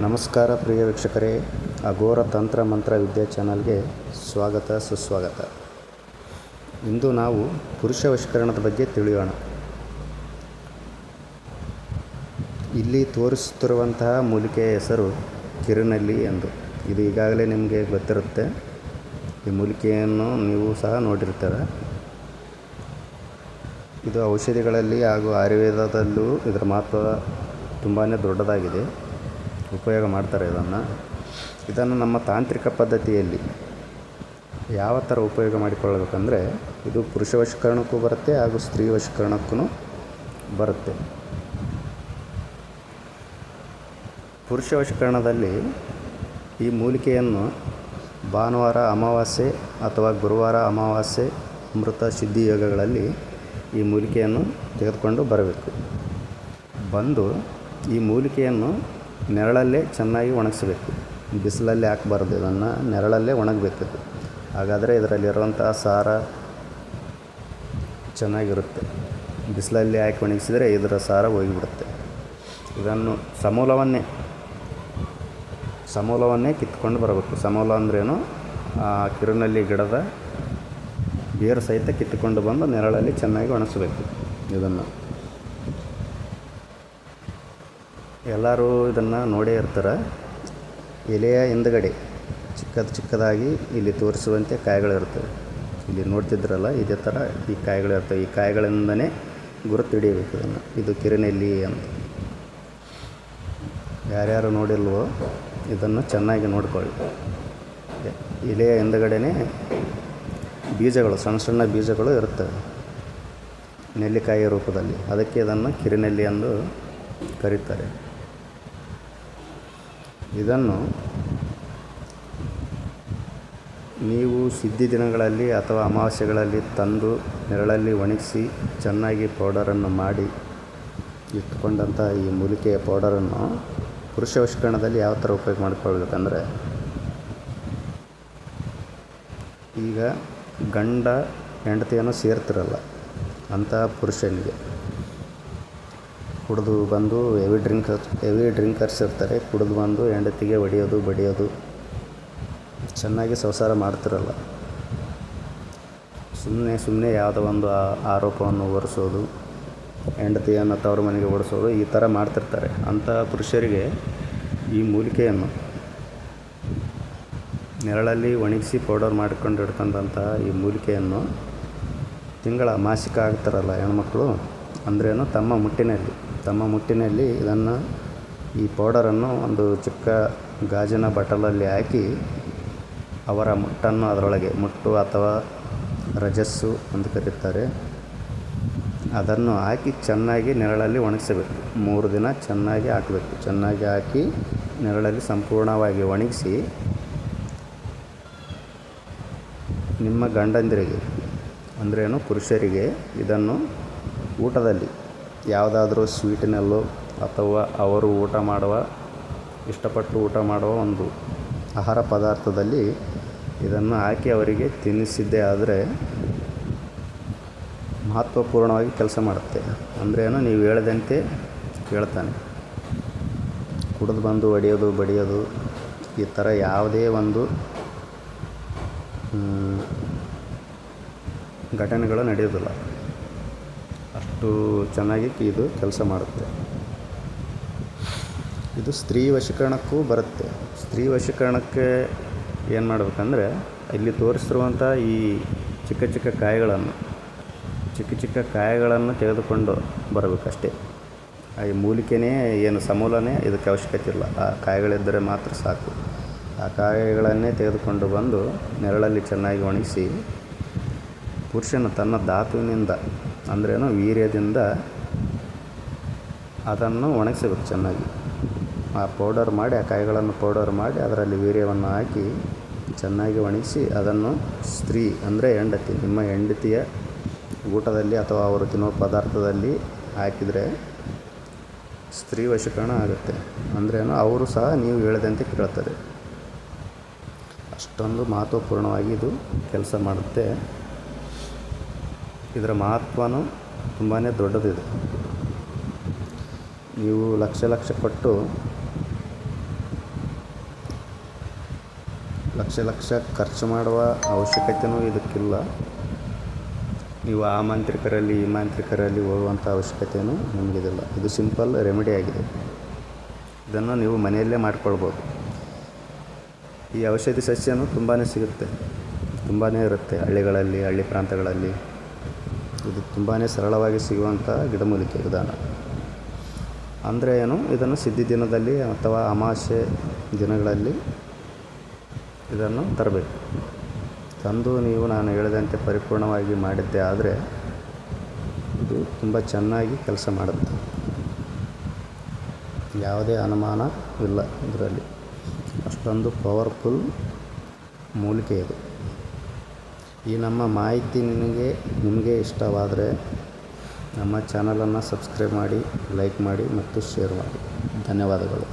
ನಮಸ್ಕಾರ ಪ್ರಿಯ ವೀಕ್ಷಕರೇ, ಅಘೋರ ತಂತ್ರ ಮಂತ್ರ ವಿದ್ಯಾ ಚಾನಲ್ಗೆ ಸ್ವಾಗತ, ಸುಸ್ವಾಗತ. ಇಂದು ನಾವು ಪುರುಷ ವಶೀಕರಣದ ಬಗ್ಗೆ ತಿಳಿಯೋಣ. ಇಲ್ಲಿ ತೋರಿಸುತ್ತಿರುವಂತಹ ಮೂಲಿಕೆಯ ಹೆಸರು ಕಿರುನಳ್ಳಿ ಎಂದು. ಇದು ಈಗಾಗಲೇ ನಿಮಗೆ ಗೊತ್ತಿರುತ್ತೆ. ಈ ಮೂಲಿಕೆಯನ್ನು ನೀವು ಸಹ ನೋಡಿರ್ತೀರ. ಇದು ಔಷಧಿಗಳಲ್ಲಿ ಹಾಗೂ ಆಯುರ್ವೇದದಲ್ಲೂ ಇದರ ಮಹತ್ವ ತುಂಬಾ ದೊಡ್ಡದಾಗಿದೆ. ಉಪಯೋಗ ಮಾಡ್ತಾರೆ ಇದನ್ನು. ಇದನ್ನು ನಮ್ಮ ತಾಂತ್ರಿಕ ಪದ್ಧತಿಯಲ್ಲಿ ಯಾವ ಥರ ಉಪಯೋಗ ಮಾಡಿಕೊಳ್ಳಬೇಕಂದ್ರೆ ಇದು ಪುರುಷ ವಶೀಕರಣಕ್ಕೂ ಬರುತ್ತೆ ಹಾಗೂ ಸ್ತ್ರೀ ವಶೀಕರಣಕ್ಕೂ ಬರುತ್ತೆ. ಪುರುಷ ವಶೀಕರಣದಲ್ಲಿ ಈ ಮೂಲಿಕೆಯನ್ನು ಭಾನುವಾರ, ಅಮಾವಾಸ್ಯೆ ಅಥವಾ ಗುರುವಾರ, ಅಮಾವಾಸ್ಯೆ ಮೃತ ಸಿದ್ಧಿ ಯೋಗಗಳಲ್ಲಿ ಈ ಮೂಲಿಕೆಯನ್ನು ತೆಗೆದುಕೊಂಡು ಬರಬೇಕು. ಬಂದು ಈ ಮೂಲಿಕೆಯನ್ನು ನೆರಳಲ್ಲೇ ಚೆನ್ನಾಗಿ ಒಣಗಿಸ್ಬೇಕು. ಬಿಸಿಲಲ್ಲಿ ಹಾಕ್ಬಾರ್ದು ಇದನ್ನು, ನೆರಳಲ್ಲೇ ಒಣಗಬೇಕು ಹಾಗಾದರೆ ಇದರಲ್ಲಿರುವಂತಹ ಸಾರ ಚೆನ್ನಾಗಿರುತ್ತೆ. ಬಿಸಿಲಲ್ಲಿ ಹಾಕಿ ಒಣಗಿಸಿದರೆ ಇದರ ಸಾರ ಹೋಗಿಬಿಡುತ್ತೆ. ಇದನ್ನು ಸಮೂಲವನ್ನೇ ಸಮೂಲವನ್ನೇ ಕಿತ್ಕೊಂಡು ಬರಬೇಕು. ಸಮೂಲ ಅಂದ್ರೇನು? ಆ ಕಿರುನಲ್ಲಿ ಗಿಡದ ಬೇರು ಸಹಿತ ಕಿತ್ತುಕೊಂಡು ಬಂದು ನೆರಳಲ್ಲಿ ಚೆನ್ನಾಗಿ ಒಣಗಿಸ್ಬೇಕು ಇದನ್ನು. ಎಲ್ಲರೂ ಇದನ್ನು ನೋಡೇ ಇರ್ತಾರೆ. ಎಲೆಯ ಹಿಂದ್ಗಡೆ ಚಿಕ್ಕದು ಚಿಕ್ಕದಾಗಿ ಇಲ್ಲಿ ತೋರಿಸುವಂತೆ ಕಾಯಿಗಳಿರ್ತವೆ ಇಲ್ಲಿ ನೋಡ್ತಿದ್ರಲ್ಲ, ಇದೇ ಥರ ಈ ಕಾಯಿಗಳಿರ್ತವೆ ಈ ಕಾಯಿಗಳಿಂದನೇ ಗುರುತು ಹಿಡಿಯಬೇಕು ಇದನ್ನು. ಇದು ಕಿರಿನೆಲ್ಲಿ ಅಂತ. ಯಾರ್ಯಾರು ನೋಡಿಲ್ವೋ, ಇದನ್ನು ಚೆನ್ನಾಗಿ ನೋಡ್ಕೊಳ್ಳಿ. ಎಲೆಯ ಹಿಂದ್ಗಡೆನೇ ಬೀಜಗಳು, ಸಣ್ಣ ಸಣ್ಣ ಬೀಜಗಳು ಇರುತ್ತವೆ ನೆಲ್ಲಿಕಾಯಿ ರೂಪದಲ್ಲಿ. ಅದಕ್ಕೆ ಇದನ್ನು ಕಿರಿನೆಲ್ಲಿ ಎಂದು ಕರೀತಾರೆ. ಇದನ್ನು ನೀವು ಸಿದ್ಧಿ ದಿನಗಳಲ್ಲಿ ಅಥವಾ ಅಮಾವಾಸ್ಯೆಗಳಲ್ಲಿ ತಂದು ನೆರಳಲ್ಲಿ ಒಣಗಿಸಿ ಚೆನ್ನಾಗಿ ಪೌಡರನ್ನು ಮಾಡಿ ಇಟ್ಟುಕೊಂಡಂಥ ಈ ಮೂಲಿಕೆಯ ಪೌಡರನ್ನು ಪುರುಷ ವಶೀಕರಣದಲ್ಲಿ ಯಾವ ಥರ ಉಪಯೋಗ ಮಾಡಿಕೊಳ್ಬೇಕಂದ್ರೆ ಈಗ ಗಂಡ ಹೆಂಡತಿಯನ್ನು ಸೇರ್ತಿರಲ್ಲ ಅಂತಹ ಪುರುಷನಿಗೆ. ಕುಡಿದು ಬಂದು ಹೆವಿ ಡ್ರಿಂಕರ್ ಹೆವಿ ಡ್ರಿಂಕರ್ಸ್ ಇರ್ತಾರೆ. ಕುಡಿದು ಬಂದು ಹೆಂಡತಿಗೆ ಹೊಡೆಯೋದು, ಬಡಿಯೋದು. ಚೆನ್ನಾಗಿ ಸಂಸಾರ ಮಾಡ್ತಿರಲ್ಲ. ಸುಮ್ಮನೆ ಸುಮ್ಮನೆ ಯಾವುದೋ ಒಂದು ಆರೋಪವನ್ನು ಹೊರಿಸೋದು, ಹೆಂಡತಿಯನ್ನು ತವರು ಮನೆಗೆ ಓಡಿಸೋದು ಈ ಥರ ಮಾಡ್ತಿರ್ತಾರೆ. ಅಂಥ ಪುರುಷರಿಗೆ ಈ ಮೂಲಿಕೆಯನ್ನು ನೆರಳಲ್ಲಿ ಒಣಗಿಸಿ ಪೌಡರ್ ಮಾಡಿಕೊಂಡು ಇಡ್ಕೊಂಡಂಥ ಈ ಮೂಲಿಕೆಯನ್ನು ತಿಂಗಳ ಮಾಸಿಕ ಆಗ್ತಾರಲ್ಲ ಹೆಣ್ಮಕ್ಳು, ಅಂದ್ರೇನು ತಮ್ಮ ಮುಟ್ಟಿನಲ್ಲಿ. ತಮ್ಮ ಮುಟ್ಟಿನಲ್ಲಿ ಇದನ್ನು ಈ ಪೌಡರನ್ನು ಒಂದು ಚಿಕ್ಕ ಗಾಜಿನ ಬಟಲಲ್ಲಿ ಹಾಕಿ ಅವರ ಮುಟ್ಟನ್ನು ಅದರೊಳಗೆ ಮುಟ್ಟು ಅಥವಾ ರಜಸ್ಸು ಅಂತ ಕರೀತಾರೆ. ಅದನ್ನು ಹಾಕಿ ಚೆನ್ನಾಗಿ ನೆರಳಲ್ಲಿ ಒಣಗಿಸಬೇಕು. ಮೂರು ದಿನ ಚೆನ್ನಾಗಿ ಹಾಕಬೇಕು. ಚೆನ್ನಾಗಿ ಹಾಕಿ ನೆರಳಲ್ಲಿ ಸಂಪೂರ್ಣವಾಗಿ ಒಣಗಿಸಿ ನಿಮ್ಮ ಗಂಡಂದಿರಿಗೆ ಅಂದ್ರೇನು ಪುರುಷರಿಗೆ ಇದನ್ನು ಊಟದಲ್ಲಿ ಯಾವುದಾದ್ರೂ ಸ್ವೀಟಿನಲ್ಲೋ ಅಥವಾ ಅವರು ಊಟ ಮಾಡುವ, ಇಷ್ಟಪಟ್ಟು ಊಟ ಮಾಡುವ ಒಂದು ಆಹಾರ ಪದಾರ್ಥದಲ್ಲಿ ಇದನ್ನು ಹಾಕಿ ಅವರಿಗೆ ತಿನ್ನಿಸಿದ್ದೇ ಆದರೆ ಮಹತ್ವಪೂರ್ಣವಾಗಿ ಕೆಲಸ ಮಾಡುತ್ತೆ. ಅಂದ್ರೇನು ನೀವು ಹೇಳಿದಂತೆ ಕೇಳ್ತಾನೆ ಕುಡಿದು ಬಂದು ಹೊಡೆಯೋದು, ಬಡಿಯೋದು, ಈ ಥರ ಯಾವುದೇ ಒಂದು ಘಟನೆಗಳು ನಡೆಯೋದಿಲ್ಲ. ಅಷ್ಟು ಚೆನ್ನಾಗಿ ಇದು ಕೆಲಸ ಮಾಡುತ್ತೆ. ಇದು ಸ್ತ್ರೀ ವಶೀಕರಣಕ್ಕೂ ಬರುತ್ತೆ. ಸ್ತ್ರೀ ವಶೀಕರಣಕ್ಕೆ ಏನು ಮಾಡಬೇಕಂದ್ರೆ ಇಲ್ಲಿ ತೋರಿಸಿರುವಂಥ ಈ ಚಿಕ್ಕ ಚಿಕ್ಕ ಕಾಯಿಗಳನ್ನು, ಚಿಕ್ಕ ಚಿಕ್ಕ ಕಾಯಿಗಳನ್ನು ತೆಗೆದುಕೊಂಡು ಬರಬೇಕಷ್ಟೇ. ಈ ಮೂಲಿಕೆನೇ ಏನು ಸಮೂಲನೇ ಇದಕ್ಕೆ ಅವಶ್ಯಕತೆ ಇಲ್ಲ. ಆ ಕಾಯಿಗಳಿದ್ದರೆ ಮಾತ್ರ ಸಾಕು. ಆ ಕಾಯಿಗಳನ್ನೇ ತೆಗೆದುಕೊಂಡು ಬಂದು ನೆರಳಲ್ಲಿ ಚೆನ್ನಾಗಿ ಒಣಗಿಸಿ, ಪುರುಷನ ತನ್ನ ಧಾತುವಿನಿಂದ ಅಂದ್ರೇನು ವೀರ್ಯದಿಂದ ಅದನ್ನು ಒಣಗಿಸಬೇಕು ಚೆನ್ನಾಗಿ. ಆ ಪೌಡರ್ ಮಾಡಿ, ಆ ಕಾಯಿಗಳನ್ನು ಪೌಡರ್ ಮಾಡಿ, ಅದರಲ್ಲಿ ವೀರ್ಯವನ್ನು ಹಾಕಿ ಚೆನ್ನಾಗಿ ಒಣಗಿಸಿ ಅದನ್ನು ಸ್ತ್ರೀ ಅಂದರೆ ಹೆಂಡತಿ, ನಿಮ್ಮ ಹೆಂಡತಿಯ ಊಟದಲ್ಲಿ ಅಥವಾ ಅವರು ತಿನ್ನುವ ಪದಾರ್ಥದಲ್ಲಿ ಹಾಕಿದರೆ ಸ್ತ್ರೀ ವಶೀಕರಣ ಆಗುತ್ತೆ. ಅಂದ್ರೇನು ಅವರು ಸಹ ನೀವು ಹೇಳಿದಂತೆ ಕೇಳ್ತಾರೆ. ಅಷ್ಟೊಂದು ಮಹತ್ವಪೂರ್ಣವಾಗಿ ಇದು ಕೆಲಸ ಮಾಡುತ್ತೆ. ಇದರ ಮಹತ್ವನೂ ತುಂಬಾ ದೊಡ್ಡದಿದೆ. ನೀವು ಲಕ್ಷ ಲಕ್ಷ ಕೊಟ್ಟು ಲಕ್ಷ ಲಕ್ಷ ಖರ್ಚು ಮಾಡುವ ಅವಶ್ಯಕತೆಯೂ ಇದಕ್ಕಿಲ್ಲ. ನೀವು ಆ ಮಾಂತ್ರಿಕರಲ್ಲಿ, ಈ ಮಾಂತ್ರಿಕರಲ್ಲಿ ಹೋಗುವಂಥ ಅವಶ್ಯಕತೆಯೂ ನಿಮಗಿದಿಲ್ಲ. ಇದು ಸಿಂಪಲ್ ರೆಮಿಡಿ ಆಗಿದೆ. ಇದನ್ನು ನೀವು ಮನೆಯಲ್ಲೇ ಮಾಡ್ಕೊಳ್ಬೋದು. ಈ ಔಷಧಿ ಸಸ್ಯನೂ ತುಂಬಾ ಸಿಗುತ್ತೆ. ತುಂಬಾ ಇರುತ್ತೆ ಹಳ್ಳಿಗಳಲ್ಲಿ, ಹಳ್ಳಿ ಪ್ರಾಂತಗಳಲ್ಲಿ. ಇದು ತುಂಬಾ ಸರಳವಾಗಿ ಸಿಗುವಂಥ ಗಿಡಮೂಲಿಕೆ ವಿಧಾನ. ಅಂದರೆ ಏನು? ಇದನ್ನು ಸಿದ್ಧಿ ದಿನದಲ್ಲಿ ಅಥವಾ ಅಮಾವಾಸ್ಯೆ ದಿನಗಳಲ್ಲಿ ಇದನ್ನು ತರಬೇಕು. ತಂದು ನೀವು ನಾನು ಹೇಳಿದಂತೆ ಪರಿಪೂರ್ಣವಾಗಿ ಮಾಡಿದ್ದೆ ಆದರೆ ಇದು ತುಂಬ ಚೆನ್ನಾಗಿ ಕೆಲಸ ಮಾಡುತ್ತೆ. ಯಾವುದೇ ಅನುಮಾನ ಇಲ್ಲ ಇದರಲ್ಲಿ. ಅಷ್ಟೊಂದು ಪವರ್ಫುಲ್ ಮೂಲಿಕೆ ಇದು. ಈ ನಮ್ಮ ಮಾಹಿತಿ ನಿಮಗೆ ನಿಮಗೆ ಇಷ್ಟವಾದರೆ ನಮ್ಮ ಚಾನಲನ್ನು ಸಬ್ಸ್ಕ್ರೈಬ್ ಮಾಡಿ, ಲೈಕ್ ಮಾಡಿ ಮತ್ತು ಶೇರ್ ಮಾಡಿ. ಧನ್ಯವಾದಗಳು.